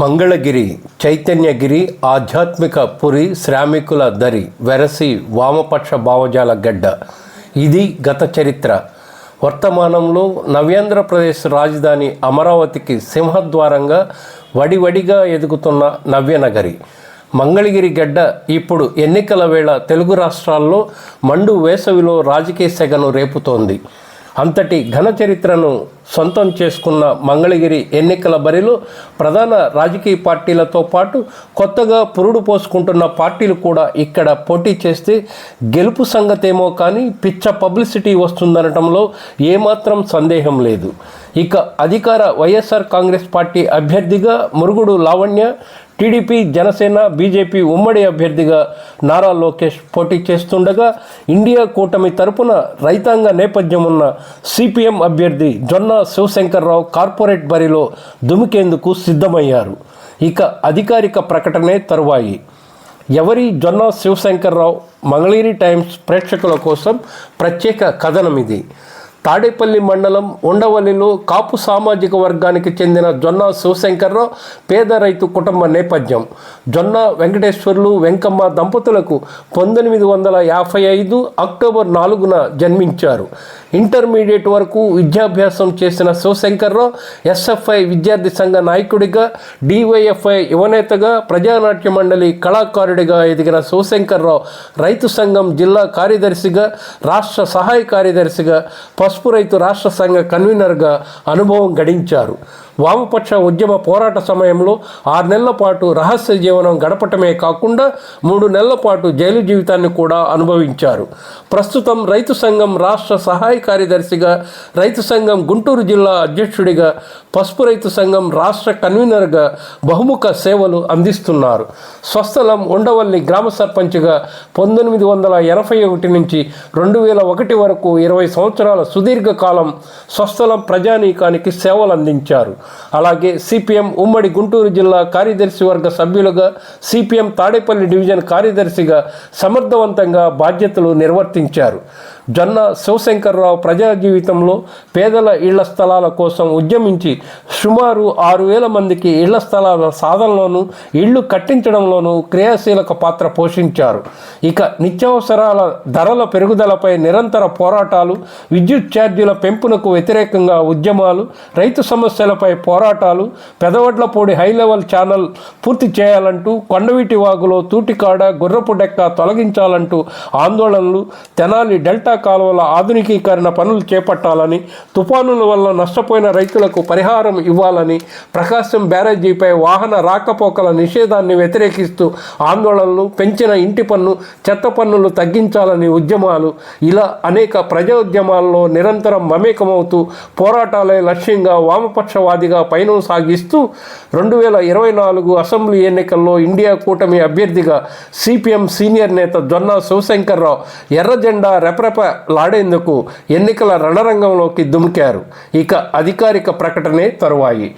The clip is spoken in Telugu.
మంగళగిరి చైతన్యగిరి ఆధ్యాత్మిక పురి శ్రామికుల దరి వెరసి వామపక్ష భావజాల గడ్డ. ఇది గత చరిత్ర. వర్తమానంలో నవ్యాంధ్రప్రదేశ్ రాజధాని అమరావతికి సింహద్వారంగా వడివడిగా ఎదుగుతున్న నవ్యనగరి. మంగళగిరి గడ్డ ఇప్పుడు ఎన్నికల వేళ తెలుగు రాష్ట్రాల్లో మండు వేసవిలో రాజకీయ సెగను రేపుతోంది. అంతటి ఘన చరిత్రను సొంతం చేసుకున్న మంగళగిరి ఎన్నికల బరిలో ప్రధాన రాజకీయ పార్టీలతో పాటు కొత్తగా పురుడు పోసుకుంటున్న పార్టీలు కూడా ఇక్కడ పోటీ చేస్తే గెలుపు సంగతేమో కానీ పిచ్చ పబ్లిసిటీ వస్తుందనటంలో ఏమాత్రం సందేహం లేదు. ఇక అధికార వైఎస్ఆర్ కాంగ్రెస్ పార్టీ అభ్యర్థిగా మురుగుడు లావణ్య టీడీపీ జనసేన బీజేపీ ఉమ్మడి అభ్యర్థిగా నారా లోకేష్ పోటీ చేస్తుండగా ఇండియా కూటమి తరపున రైతాంగ నేపథ్యం ఉన్న సిపిఎం అభ్యర్థి జొన్న శివశంకర్రావు కార్పొరేట్ బరిలో దుమికేందుకు సిద్ధమయ్యారు. ఇక అధికారిక ప్రకటనే తరువాయి. ఎవరి జొన్న శివశంకర్రావు మంగళగిరి టైమ్స్ ప్రేక్షకుల కోసం ప్రత్యేక కథనం ఇది తాడేపల్లి మండలం ఉండవల్లిలో కాపు సామాజిక వర్గానికి చెందిన జొన్న శివశంకర్రావు పేద రైతు కుటుంబ నేపథ్యం. జొన్న వెంకటేశ్వర్లు వెంకమ్మ దంపతులకు పంతొమ్మిది వందల యాభై ఐదు అక్టోబర్ నాలుగున జన్మించారు. ఇంటర్మీడియట్ వరకు విద్యాభ్యాసం చేసిన శివశంకర్రావు ఎస్ఎఫ్ఐ విద్యార్థి సంఘ నాయకుడిగా డివైఎఫ్ఐ యువనేతగా ప్రజానాట్య మండలి కళాకారుడిగా ఎదిగిన శివశంకర్రావు రైతు సంఘం జిల్లా కార్యదర్శిగా రాష్ట్ర సహాయ కార్యదర్శిగా పసుపు రైతు రాష్ట్ర సంఘ కన్వీనర్గా అనుభవం గడించారు. వామపక్ష ఉద్యమ పోరాట సమయంలో ఆరు నెలల పాటు రహస్య జీవనం గడపటమే కాకుండా మూడు నెలల పాటు జైలు జీవితాన్ని కూడా అనుభవించారు. ప్రస్తుతం రైతు సంఘం రాష్ట్ర సహాయ కార్యదర్శిగా రైతు సంఘం గుంటూరు జిల్లా అధ్యక్షుడిగా పసుపు రైతు సంఘం రాష్ట్ర కన్వీనర్గా బహుముఖ సేవలు అందిస్తున్నారు. స్వస్థలం ఉండవల్లి గ్రామ సర్పంచ్గా పంతొమ్మిది వందల ఎనభై ఒకటి నుంచి రెండు వేల ఒకటి వరకు ఇరవై సంవత్సరాల సుదీర్ఘకాలం స్వస్థలం ప్రజానీకానికి సేవలు అందించారు. అలాగే సిపిఎం ఉమ్మడి గుంటూరు జిల్లా కార్యదర్శి వర్గ సభ్యులుగా సిపిఎం తాడేపల్లి డివిజన్ కార్యదర్శిగా సమర్థవంతంగా బాధ్యతలు నిర్వర్తించారు. జొన్న శివశంకర్రావు ప్రజా జీవితంలో పేదల ఇళ్ళ స్థలాల కోసం ఉద్యమించి సుమారు ఆరు వేల మందికి ఇళ్ళ స్థలాల సాధనలోనూ ఇళ్ళు కట్టించడంలోనూ క్రియాశీలక పాత్ర పోషించారు. ఇక నిత్యావసరాల ధరల పెరుగుదలపై నిరంతర పోరాటాలు విద్యుత్ ఛార్జీల పెంపునకు వ్యతిరేకంగా ఉద్యమాలు రైతు సమస్యలపై పోరాటాలు పెదవడ్లపూడి హై లెవెల్ ఛానల్ పూర్తి చేయాలంటూ కొండవీటి వాగులో తూటికాడ గుర్రపు డెక్క తొలగించాలంటూ ఆందోళనలు తెనాలి డెల్టా కాలువల ఆధునికీకరణ పనులు చేపట్టాలని తుఫానుల వల్ల నష్టపోయిన రైతులకు పరిహారం ఇవ్వాలని ప్రకాశం బ్యారేజీపై వాహన రాకపోకల నిషేధాన్ని వ్యతిరేకిస్తూ ఆందోళనలు పెంచిన ఇంటి పన్ను చెత్త పన్నులు తగ్గించాలని ఉద్యమాలు. ఇలా అనేక ప్రజా ఉద్యమాల్లో నిరంతరం మమేకమవుతూ పోరాటాలే లక్ష్యంగా వామపక్షవాదిగా పయనం సాగిస్తూ రెండు వేల ఇరవై నాలుగు అసెంబ్లీ ఎన్నికల్లో ఇండియా కూటమి అభ్యర్థిగా సిపిఎం సీనియర్ నేత జొన్న శివశంకర్రావు ఎర్ర జెండా రెపరెప లాడేందుకు ఎన్నికల రణరంగంలోకి దుమికారు. ఇక అధికారిక ప్రకటనే తరువాయి.